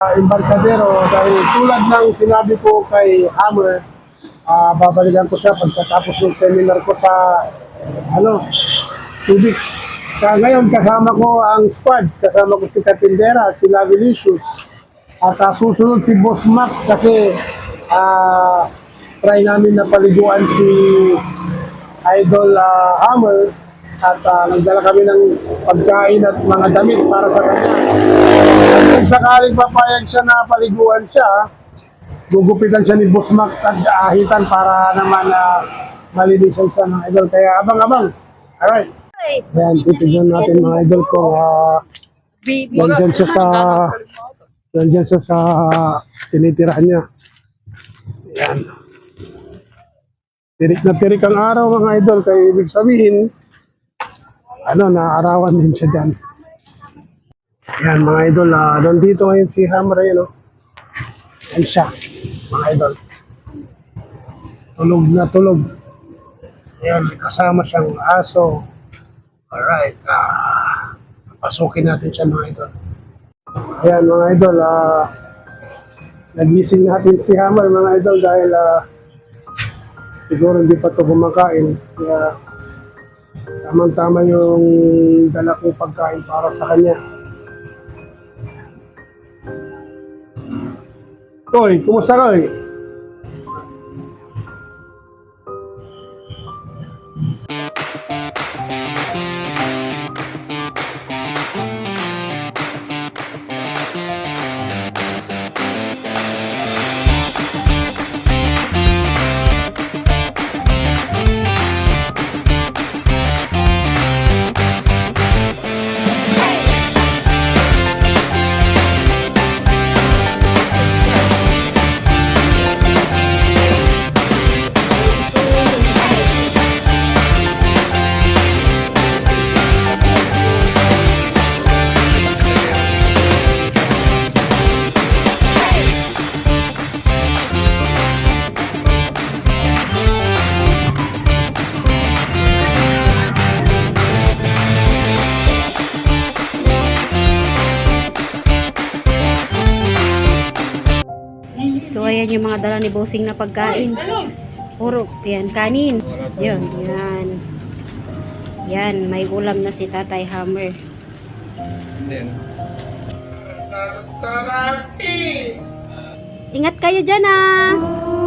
uh, embarkadero dahil tulad ng sinabi ko kay Hammer, ah babalikan ko siya pagkatapos ng seminar ko sa ano, Subic. Kaya ngayon kasama ko ang squad, kasama ko si Katindera, si Lavilicious, at ah, susunod si Boss Mac kasi ah try namin na paliguan si Idol ah, Hammer at ah, nagdala kami ng pagkain at mga damit para sa kanya. Kung sakaling papayag siya na paliguan siya, gugupitan siya ni Boss Mac at ahitan para naman na malinisan siya ng idol. Kaya abang-abang. Alright. Ayan, titignan natin mga idol ko. Uh, nandyan siya sa nandyan siya sa tinitirahan niya. Ayan. Tirik na tirik ang araw mga idol. Kaya ibig sabihin, ano, naaarawan din siya dyan. Ayan mga idol, ah, nandito ngayon si Hammer, ayun, oh. Ayan siya, mga idol. Tulog na tulog. Ayan, kasama siyang aso. Alright, ah, pasukin natin siya mga idol. Ayan mga idol, ah, nagising natin si Hammer mga idol dahil ah, siguro hindi pa ito kumakain. Kaya tamang-tama yung dala kong pagkain para sa kanya. Koy, kumusta Koy? So, ayan yung mga dala ni Bossing na pagkain. Puro, yan, kanin. Yan, yan. Yan, may ulam na si Tatay Hammer. Ingat kayo dyan ah!